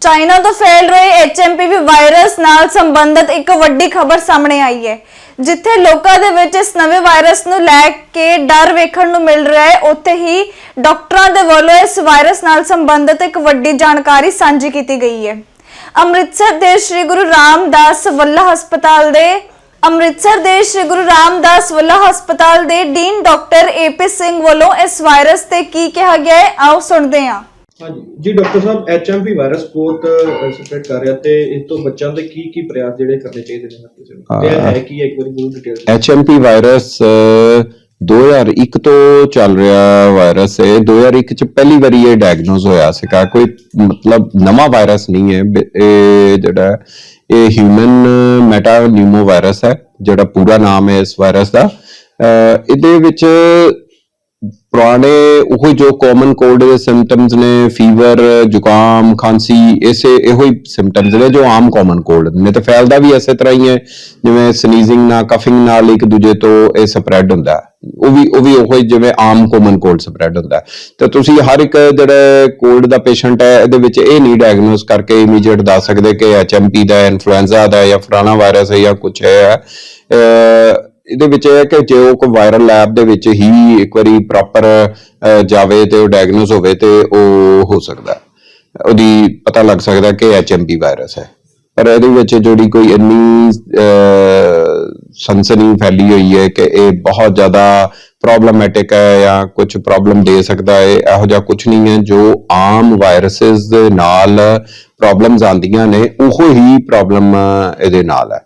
China ਤੋਂ ਫੈਲ ਰਹੇ ਐਚਐਮਪੀਵੀ virus ਨਾਲ ਸੰਬੰਧਿਤ ਇੱਕ ਵੱਡੀ ਖਬਰ ਸਾਹਮਣੇ ਆਈ ਹੈ, ਜਿੱਥੇ ਲੋਕਾਂ ਦੇ ਵਿੱਚ ਇਸ ਨਵੇਂ ਵਾਇਰਸ ਨੂੰ ਲੈ ਕੇ ਡਰ ਵੇਖਣ ਨੂੰ ਮਿਲ ਰਿਹਾ ਹੈ। ਉੱਥੇ ਹੀ ਡਾਕਟਰਾਂ ਦੇ ਵੱਲੋਂ ਇਸ ਵਾਇਰਸ ਨਾਲ ਸੰਬੰਧਿਤ ਇੱਕ ਵੱਡੀ ਜਾਣਕਾਰੀ ਸਾਂਝੀ ਕੀਤੀ ਗਈ ਹੈ। ਅੰਮ੍ਰਿਤਸਰ ਦੇ ਸ੍ਰੀ ਗੁਰੂ ਰਾਮਦਾਸ ਵੱਲਾ ਹਸਪਤਾਲ ਦੇ ਅੰਮ੍ਰਿਤਸਰ ਦੇ ਸ੍ਰੀ ਗੁਰੂ ਰਾਮਦਾਸ ਵੱਲਾ ਹਸਪਤਾਲ ਦੇ ਡੀਨ ਡਾਕਟਰ ਏਪੀ ਸਿੰਘ ਵੱਲੋਂ ਇਸ ਵਾਇਰਸ ਤੇ ਕੀ ਕਿਹਾ ਗਿਆ ਹੈ, ਆਓ ਸੁਣਦੇ ਹਾਂ। ਹਾਂਜੀ। ਜੀ ਡਾਕਟਰ ਸਾਹਿਬ ਐਚਐਮਪੀ ਵਾਇਰਸ ਬਹੁਤ ਸਪਰੈਡ ਕਰ ਰਿਹਾ ਤੇ ਇਸ ਤੋਂ ਬੱਚਾਂ ਦੇ ਕੀ ਕੀ ਪ੍ਰਯਾਸ ਜਿਹੜੇ ਕਰਨੇ ਚਾਹੀਦੇ ਨੇ ਹਰ ਕਿਸੇ ਨੂੰ ਤੇ ਇਹ ਹੈ ਕੀ ਇੱਕ ਵਾਰੀ ਪੂਰੀ ਡਿਟੇਲ ਐਚਐਮਪੀ ਵਾਇਰਸ ਅਹ, 2001 ਤੋਂ ਚੱਲ ਰਿਹਾ ਵਾਇਰਸ ਹੈ। 2001 ਚ ਪਹਿਲੀ ਵਾਰੀ ਇਹ ਡਾਇਗਨੋਸ ਹੋਇਆ ਸੀਗਾ। ਕੋਈ ਮਤਲਬ ਨਵਾਂ ਵਾਇਰਸ ਨਹੀਂ ਹੈ। ਇਹ ਜਿਹੜਾ ਇਹ ਹਿਊਮਨ ਮੈਟਾ ਨਿਊਮੋ ਵਾਇਰਸ ਹੈ ਜਿਹੜਾ ਪੂਰਾ ਨਾਮ ਹੈ ਇਸ ਵਾਇਰਸ ਦਾ। ਇਹਦੇ ਵਿੱਚ ਪੁਰਾਣੇ ਉਹ ਜੋ ਕਾਮਨ ਕੋਲਡ ਦੇ ਸਿੰਪਟਮਸ ਨੇ ਫੀਵਰ ਜ਼ੁਕਾਮ, ਖਾਂਸੀ, ਇਸੇ, ਇਹੋ ਹੀ ਸਿੰਪਟਮਸ ਨੇ ਜੋ ਆਮ ਕਾਮਨ ਕੋਲਡ ਨੇ। ਤਾਂ ਫੈਲਦਾ ਵੀ ਇਸੇ ਤਰ੍ਹਾਂ ਹੀ ਹੈ, ਜਿਵੇਂ ਸਨੀਜ਼ਿੰਗ ਨਾਲ ਕਫਿੰਗ ਨਾਲ ਇੱਕ ਦੂਜੇ ਤੋਂ ਇਹ ਸਪਰੈਡ ਹੁੰਦਾ ਉਹ ਵੀ ਉਹ ਵੀ ਉਹ ਜਿਵੇਂ ਆਮ ਕਾਮਨ ਕੋਲਡ ਸਪਰੈਡ ਹੁੰਦਾ ਤਾਂ ਤੁਸੀਂ ਹਰ ਇੱਕ ਜਿਹੜਾ ਕੋਲਡ ਦਾ ਪੇਸ਼ੈਂਟ ਹੈ, ਇਹਦੇ ਵਿੱਚ ਇਹ ਨਹੀਂ ਡਾਇਗਨੋਸ ਕਰਕੇ ਇਮੀਡੀਏਟ ਦੱਸ ਸਕਦੇ ਕਿ ਐਚਐਮਪੀ ਦਾ ਇਨਫਲੂਐਂਜ਼ਾ ਦਾ ਜਾਂ ਫਲਾਣਾ ਵਾਇਰਸ ਹੈ ਜਾਂ ਕੁਝ ਹੈ। ਇਹਦੇ ਵਿੱਚ ਇਹ ਹੈ ਕਿ ਜੇ ਉਹ ਕੋਈ ਵਾਇਰਲ ਲੈਬ ਦੇ ਵਿੱਚ ਹੀ ਇੱਕ ਵਾਰੀ ਪ੍ਰੋਪਰ ਜਾਵੇ ਤੇ ਉਹ ਡਾਇਗਨੋਸ ਹੋਵੇ ਤੇ ਉਹ ਹੋ ਸਕਦਾ ਉਹਦੀ ਪਤਾ ਲੱਗ ਸਕਦਾ ਕਿ ਐਚਐਮਪੀ ਵਾਇਰਸ ਹੈ। ਪਰ ਇਹਦੇ ਵਿੱਚ ਜਿਹੜੀ ਕੋਈ ਇੰਨੀ ਸਨਸਨੀ ਫੈਲੀ ਹੋਈ ਹੈ ਕਿ ਇਹ ਬਹੁਤ ਜ਼ਿਆਦਾ ਪ੍ਰੋਬਲਮੈਟਿਕ ਹੈ ਜਾਂ ਕੁਝ ਪ੍ਰੋਬਲਮ ਦੇ ਸਕਦਾ ਹੈ, ਇਹੋ ਜਿਹਾ ਕੁਝ ਨਹੀਂ ਹੈ। ਜੋ ਆਮ ਵਾਇਰਸਸ ਦੇ ਨਾਲ ਪ੍ਰੋਬਲਮਸ ਆਉਂਦੀਆਂ ਨੇ, ਉਹੋ ਹੀ ਪ੍ਰੋਬਲਮ ਇਹਦੇ ਨਾਲ ਹੈ।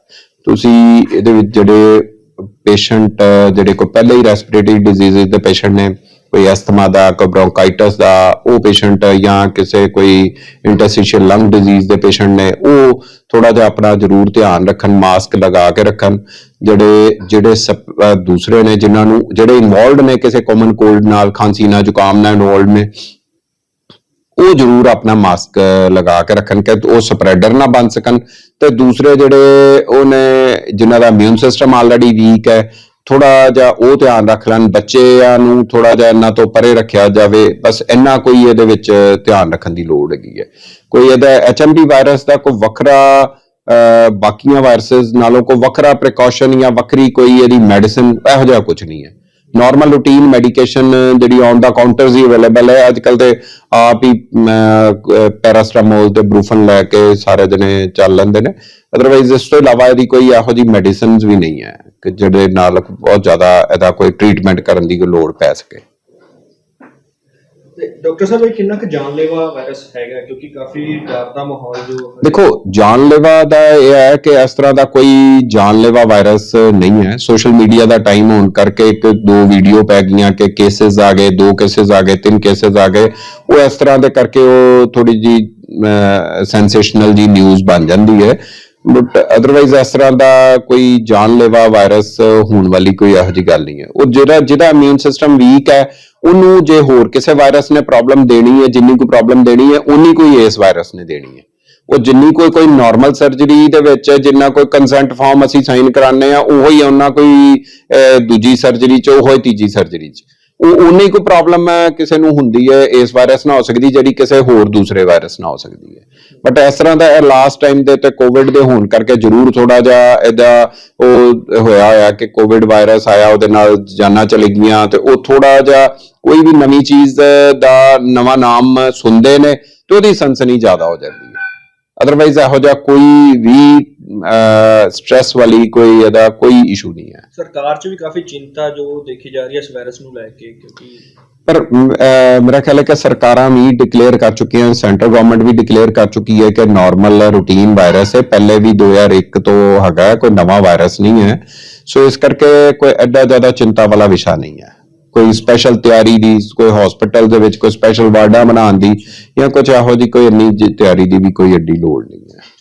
ਤੁਸੀਂ ਇਹਦੇ ਵਿੱਚ ਜਿਹੜੇ ਪੇਸ਼ੈਂਟ ਜਿਹੜੇ ਕੋਈ ਪਹਿਲੇ ਹੀ ਰੈਸਪੀਰੇਟਰੀ ਡਿਜ਼ੀਜ਼ਸ ਦੇ ਪੇਸ਼ੈਂਟ ਨੇ, ਕੋਈ ਐਸਥਮਾ ਦਾ, ਕੋਈ ਬ੍ਰੋਂਕਾਈਟਸ ਦਾ, ਉਹ ਪੇਸ਼ੈਂਟ ਜਾਂ ਕਿਸੇ ਕੋਈ ਇੰਟਰਸਟੀਸ਼ੀਅਲ ਲੰਗ ਡਿਜ਼ੀਜ਼ ਦੇ ਪੇਸ਼ੈਂਟ ਨੇ, ਉਹ ਥੋੜਾ ਜਿਹਾ ਆਪਣਾ ਜ਼ਰੂਰ ਧਿਆਨ ਰੱਖਣ ਮਾਸਕ ਲਗਾ ਕੇ ਰੱਖਣ, ਜਿਹੜੇ ਜਿਹੜੇ ਸਪ- ਦੂਸਰੇ ਨੇ ਜਿਨ੍ਹਾਂ ਨੂੰ, ਜਿਹੜੇ ਇਨਵੋਲਡ ਨੇ ਕਿਸੇ ਕਾਮਨ ਕੋਲਡ ਨਾਲ ਖਾਂਸੀ, ਨਾਲ ਜ਼ੁਕਾਮ, ਨਾਲ ਇਨਵੋਲਡ ਨੇ ਉਹ ਜ਼ਰੂਰ ਆਪਣਾ ਮਾਸਕ ਲਗਾ ਕੇ ਰੱਖਣ ਕਿ ਉਹ ਸਪਰੈਡਰ ਨਾ ਬਣ ਸਕਣ। ਤੇ ਦੂਸਰੇ ਜਿਹੜੇ ਉਹਨੇ, ਜਿਨ੍ਹਾਂ ਦਾ ਇਮਿਊਨ ਸਿਸਟਮ ਆਲਰੇਡੀ ਵੀਕ ਹੈ ਥੋੜਾ ਜਿਹਾ ਉਹ ਧਿਆਨ ਰੱਖ ਲੈਣ, ਬੱਚਿਆਂ ਨੂੰ ਥੋੜਾ ਜਿਹਾ ਇਹਨਾਂ ਤੋਂ ਪਰੇ ਰੱਖਿਆ ਜਾਵੇ, ਬਸ ਇੰਨਾ ਕੋਈ ਇਹਦੇ ਵਿੱਚ ਧਿਆਨ ਰੱਖਣ ਦੀ ਲੋੜ ਹੈਗੀ ਹੈ। ਕੋਈ ਇਹਦਾ ਐਚਐਮਪੀ ਵਾਇਰਸ ਦਾ ਕੋਈ ਵੱਖਰਾ ਬਾਕੀਆਂ ਵਾਇਰਸਸ ਨਾਲੋਂ ਕੋਈ ਵੱਖਰਾ ਪ੍ਰੀਕਾਸ਼ਨ ਜਾਂ ਵੱਖਰੀ ਕੋਈ ਇਹਦੀ ਮੈਡੀਸਿਨ ਇਹੋ ਜਿਹਾ ਕੁਝ ਨਹੀਂ ਹੈ। ਨਾਰਮਲ ਰੂਟੀਨ ਮੈਡੀਕੇਸ਼ਨ ਜਿਹੜੀ ਔਨ ਦਾ ਕਾਊਂਟਰਸ ਹੀ ਅਵੇਲੇਬਲ ਹੈ। ਅੱਜ ਕੱਲ ਤੇ ਆਪ ਹੀ ਪੈਰਾਸਟਾਮੋਲ ਤੇ ਬਰੂਫਨ ਲੈ ਕੇ ਸਾਰੇ ਜਣੇ ਚੱਲ ਲੈਂਦੇ ਨੇ। ਅਦਰਵਾਈਜ਼ ਇਸ ਤੋਂ ਇਲਾਵਾ ਇਹਦੀ ਕੋਈ ਇਹੋ ਜਿਹੀ ਮੈਡੀਸਿਨਸ ਵੀ ਨਹੀਂ ਹੈ ਕਿ ਜਿਹੜੇ ਨਾਲ ਬਹੁਤ ਜ਼ਿਆਦਾ ਇਹਦਾ ਕੋਈ ਟ੍ਰੀਟਮੈਂਟ ਕਰਨ ਦੀ ਕੋਈ ਲੋੜ ਪੈ ਸਕੇ। ਡਾਕਟਰ ਸਾਹਿਬ, ਇਹ ਕਿੰਨਾ ਕੁ ਜਾਨਲੇਵਾ ਵਾਇਰਸ ਹੈਗਾ? ਕਿਉਂਕਿ ਕਾਫੀ ਡਰ ਦਾ ਮਾਹੌਲ ਜੋ ਦੇਖੋ, ਜਾਨਲੇਵਾ ਦਾ ਇਹ ਹੈ ਕਿ ਇਸ ਤਰ੍ਹਾਂ ਦਾ ਕੋਈ ਜਾਨਲੇਵਾ ਵਾਇਰਸ ਨਹੀਂ ਹੈ। ਸੋਸ਼ਲ ਮੀਡੀਆ ਦਾ ਟਾਈਮ ਹੋਣ ਕਰਕੇ ਇੱਕ ਦੋ ਵੀਡੀਓ ਪੈ ਗਈਆਂ ਕਿ ਕੇਸਸ ਆ ਗਏ, ਦੋ ਕੇਸਸ ਆ ਗਏ, ਤਿੰਨ ਕੇਸਸ ਆ ਗਏ। ਉਹ ਇਸ ਤਰ੍ਹਾਂ ਦੇ ਕਰਕੇ ਉਹ ਥੋੜੀ ਜੀ ਸੈਂਸੇਸ਼ਨਲ ਜੀ ਨਿਊਜ਼ ਬਣ ਜਾਂਦੀ ਹੈ। ਬਟ ਅਦਰਵਾਈਜ਼ ਇਸ ਤਰ੍ਹਾਂ ਦਾ ਕੋਈ ਜਾਨਲੇਵਾ ਵਾਇਰਸ ਹੋਣ ਵਾਲੀ ਕੋਈ ਇਹੋ ਜਿਹੀ ਗੱਲ ਨਹੀਂ ਹੈ। ਉਹ ਜਿਹੜਾ, ਜਿਹਦਾ ਇਮਿਊਨ ਸਿਸਟਮ ਵੀਕ ਹੈ, ਉਹਨੂੰ ਜੇ ਹੋਰ ਕਿਸੇ ਵਾਇਰਸ ਨੇ ਪ੍ਰੋਬਲਮ ਦੇਣੀ ਹੈ, ਜਿੰਨੀ ਕੋਈ ਪ੍ਰੋਬਲਮ ਦੇਣੀ ਹੈ ਉਨੀ ਕੋਈ ਇਸ ਵਾਇਰਸ ਨੇ ਦੇਣੀ ਹੈ। ਉਹ ਜਿੰਨੀ ਕੋਈ ਕੋਈ ਨਾਰਮਲ ਸਰਜਰੀ ਦੇ ਵਿੱਚ ਜਿੰਨਾ ਕੋਈ ਕੰਸੈਂਟ ਫਾਰਮ ਅਸੀਂ ਸਾਈਨ ਕਰਾਉਂਦੇ ਆ ਉਹੋ ਹੀ ਉਹਨਾਂ ਕੋਈ ਦੂਜੀ ਸਰਜਰੀ ਚ, ਉਹੋ ਹੀ ਤੀਜੀ ਸਰਜਰੀ ਚ। ਉਹ ਉਨੀ ਕੋਈ ਪ੍ਰੋਬਲਮ ਕਿਸੇ ਨੂੰ ਹੁੰਦੀ ਹੈ, ਇਸ ਵਾਇਰਸ ਨਾਲ ਹੋ ਸਕਦੀ ਜਿਹੜੀ ਕਿਸੇ ਹੋਰ ਦੂਸਰੇ ਵਾਇਰਸ ਨਾਲ ਹੋ ਸਕਦੀ ਹੈ। ਬਟ ਇਸ ਤਰ੍ਹਾਂ ਦਾ ਲਾਸਟ ਟਾਈਮ ਦੇ ਤੇ ਕੋਵਿਡ ਦੇ ਹੋਣ ਕਰਕੇ ਜ਼ਰੂਰ ਥੋੜਾ ਜਿਹਾ ਇਹਦਾ ਉਹ ਹੋਇਆ ਹੋਇਆ ਕਿ ਕੋਵਿਡ ਵਾਇਰਸ ਆਇਆ, ਉਹਦੇ ਨਾਲ ਜਾਨਾਂ ਚਲੀ ਗਈਆਂ ਤੇ ਉਹ ਥੋੜਾ ਜਿਹਾ ਕੋਈ ਵੀ ਨਵੀਂ ਚੀਜ਼ ਦਾ ਨਵਾਂ ਨਾਮ ਸੁਣਦੇ ਨੇ ਤੇ ਉਹਦੀ ਸਨਸਨੀ ਜ਼ਿਆਦਾ ਹੋ ਜਾਂਦੀ ਹੈ। ਅਦਰਵਾਈਜ਼ ਇਹੋ ਜਿਹਾ ਕੋਈ ਵੀ ਸਟ੍ਰੈਸ ਵਾਲੀ ਕੋਈ ਇਹਦਾ ਕੋਈ ਇਸ਼ੂ ਨਹੀਂ ਹੈ। ਸਰਕਾਰ 'ਚ ਵੀ ਕਾਫੀ ਚਿੰਤਾ ਜੋ ਦੇਖੀ ਜਾ ਰਹੀ ਹੈ ਇਸ ਵਾਇਰਸ ਨੂੰ ਲੈ ਕੇ ਕਿਉਂਕਿ ਪਰ ਮੇਰਾ ਖਿਆਲ ਹੈ ਕਿ ਸਰਕਾਰਾਂ ਵੀ ਡਿਕਲੇਅਰ ਕਰ ਚੁੱਕੀਆਂ ਸੈਂਟਰ ਗਵਰਨਮੈਂਟ ਵੀ ਡਿਕਲੇਅਰ ਕਰ ਚੁੱਕੀ ਹੈ ਕਿ ਨਾਰਮਲ ਰੂਟੀਨ ਵਾਇਰਸ ਹੈ। ਪਹਿਲੇ ਵੀ 2001 ਤੋਂ ਹੈਗਾ ਹੈ, ਕੋਈ ਨਵਾਂ ਵਾਇਰਸ ਨਹੀਂ ਹੈ। ਸੋ ਇਸ ਕਰਕੇ ਕੋਈ ਐਡਾ ਜ਼ਿਆਦਾ ਚਿੰਤਾ ਵਾਲਾ ਵਿਸ਼ਾ ਨਹੀਂ ਹੈ। ਕੋਈ ਸਪੈਸ਼ਲ ਤਿਆਰੀ ਦੀ ਕੋਈ ਹਸਪੀਟਲ ਦੇ ਵਿੱਚ ਕੋਈ ਸਪੈਸ਼ਲ ਵਾਰਡਾਂ ਬਣਾਉਣ ਦੀ ਜਾਂ ਕੁਝ ਇਹੋ ਜਿਹੀ ਕੋਈ ਇੰਨੀ ਜਿਹੀ ਤਿਆਰੀ ਦੀ ਵੀ ਕੋਈ ਐਡੀ ਲੋੜ ਨਹੀਂ ਹੈ।